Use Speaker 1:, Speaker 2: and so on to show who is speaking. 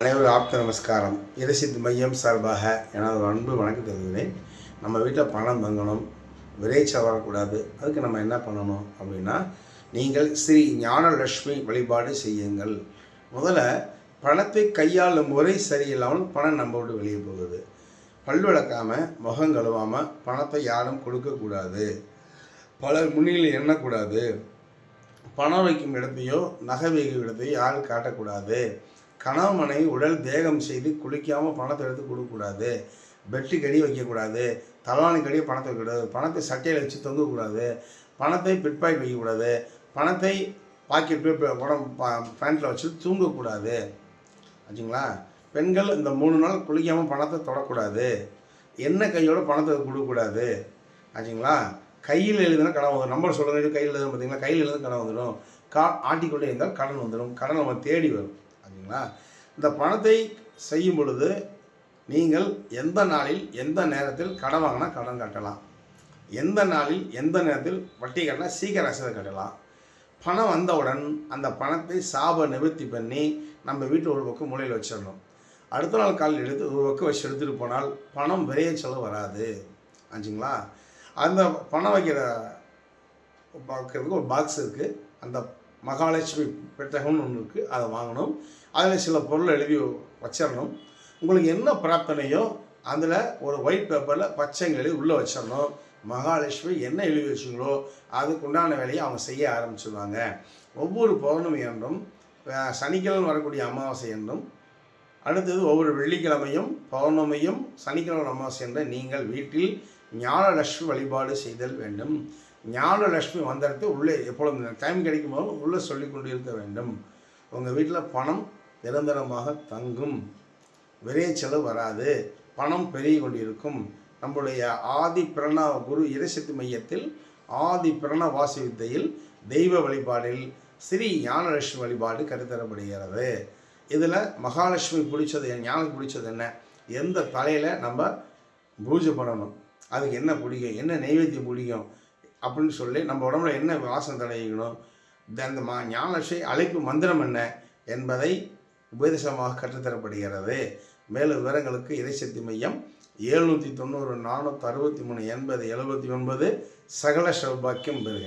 Speaker 1: அனைவரும் ஆப்த நமஸ்காரம். இரசித்து மையம் சார்பாக எனது அன்பு வணக்கம் தெரிவிக்கிறேன். நம்ம வீட்டில் பணம் தங்கணும் விரைச்சல் வரக்கூடாது. அதுக்கு நம்ம என்ன பண்ணணும் அப்படின்னா நீங்கள் ஸ்ரீ ஞானலட்சுமி வழிபாடு செய்யுங்கள். முதல்ல பணத்தை கையாளும் முறை சரியில்லாமல் பணம் நம்ம விட்டு வெளியே போகுது. பல் விளக்காமல் முகம் கழுவாமல் பணத்தை யாரும் கொடுக்கக்கூடாது பலர் முன்னிலையில் எண்ணக்கூடாது. பணம் வைக்கும் இடத்தையோ நகை வைக்கும் இடத்தையோ யாரும் காட்டக்கூடாது. கணவன் மனைவி உடல் தேகம் செய்து குளிக்காமல் பணத்தை எடுத்து கொடுக்கக்கூடாது. பெட்டு கடி வைக்கக்கூடாது. தலானு கடியை பணத்தை வைக்கக்கூடாது. பணத்தை சட்டையில் வச்சு தொங்கக்கூடாது. பணத்தை பிட்பாக்கெட் வைக்கக்கூடாது. பணத்தை பாக்கெட் உடம்பு பேண்ட்டில் வச்சு தூங்கக்கூடாது. ஆச்சுங்களா? பெண்கள் இந்த மூணு நாள் குளிக்காமல் பணத்தை தொடக்கூடாது. என்ன கையோட பணத்தை கொடுக்கக்கூடாது? ஆச்சுங்களா? கையில் எழுதுனா கடன் வந்துடும் நம்பர் சொல்லுங்க கையில் எழுதுன்னு பார்த்தீங்கன்னா கையில் எழுதுனா கடன் வந்துடும் கா ஆட்டிக்கொண்டே இருந்தால் கடன் வந்துடும் கடன் நம்ம தேடி வரும். ஆச்சுங்களா இந்த பணத்தை செய்யும் பொழுது நீங்கள் எந்த நாளில் எந்த நேரத்தில் கடன் வாங்கினா கடன் கட்டலாம். எந்த நாளில் எந்த நேரத்தில் வட்டி கட்டினா சீக்கிரம் ரசீதை கட்டலாம். பணம் வந்தவுடன் அந்த பணத்தை சாப நிவர்த்தி பண்ணி நம்ம வீட்டு ஒரு பக்கம் மூலையில் வச்சிடணும். அடுத்த நாள் காலையில் எடுத்து ஒரு பக்கம் வச்சு எடுத்துகிட்டு போனால் பணம் விரைய செலவு வராது. ஆச்சுங்களா அந்த பணம் வைக்கிற பார்க்கறதுக்கு ஒரு பாக்ஸ் இருக்குது அந்த மகாலட்சுமி பெட்டகம்னு ஒன்று இருக்குது அதை வாங்கணும். அதில் சில பொருள் எழுதி வச்சிடணும். உங்களுக்கு என்ன பிரார்த்தனையோ அதில் ஒரு ஒயிட் பேப்பரில் பச்சைங்க எழுதி உள்ளே வச்சிடணும். மகாலட்சுமி என்ன எழுதி வச்சிங்களோ அதுக்கு உண்டான வேலையை அவங்க செய்ய ஆரம்பிச்சிடுவாங்க ஒவ்வொரு பௌர்ணமி என்றும் சனிக்கிழமை வரக்கூடிய அமாவாசை என்றும் அடுத்தது ஒவ்வொரு வெள்ளிக்கிழமையும் பௌர்ணமியும் சனிக்கிழமை அமாவாசை என்ற நீங்கள் வீட்டில் ஞானலட்சுமி வழிபாடு செய்தல் வேண்டும். ஞானலட்சுமி வந்தடுத்து உள்ளே எப்பொழுது டைம் கிடைக்கும் போது உள்ளே சொல்லி கொண்டு இருக்க வேண்டும். உங்கள் வீட்டில் பணம் நிரந்தரமாக தங்கும். விரைய செலவு வராது. பணம் பெருகி கொண்டிருக்கும். நம்முடைய ஆதி பிரணவ குரு இரசக்தி மையத்தில் ஆதி பிரணவ வாசி வித்தையில் தெய்வ வழிபாடில் ஸ்ரீ ஞானலட்சுமி வழிபாடு கருத்தரப்படுகிறது இதில் மகாலட்சுமி பிடிச்சது ஞானம் பிடிச்சது என்ன? எந்த தலையில் நம்ம பூஜை பண்ணணும்? அதுக்கு என்ன பிடிக்கும்? என்ன நைவேத்தியம் பிடிக்கும்? அப்படின்னு சொல்லி நம்ம உடம்புல என்ன வாசனை தடையணும் அந்த மா ஞானசை அழைப்பு மந்திரம் என்ன என்பதை உபதேசமாக கற்றுத்தரப்படுகிறது. மேலும் விவரங்களுக்கு இறைசக்தி மையம் எழுநூற்றி தொண்ணூறு நானூற்றி அறுபத்தி மூணு எண்பது எழுபத்தி ஒன்பது சகல சௌபாக்கியம் பெறுக.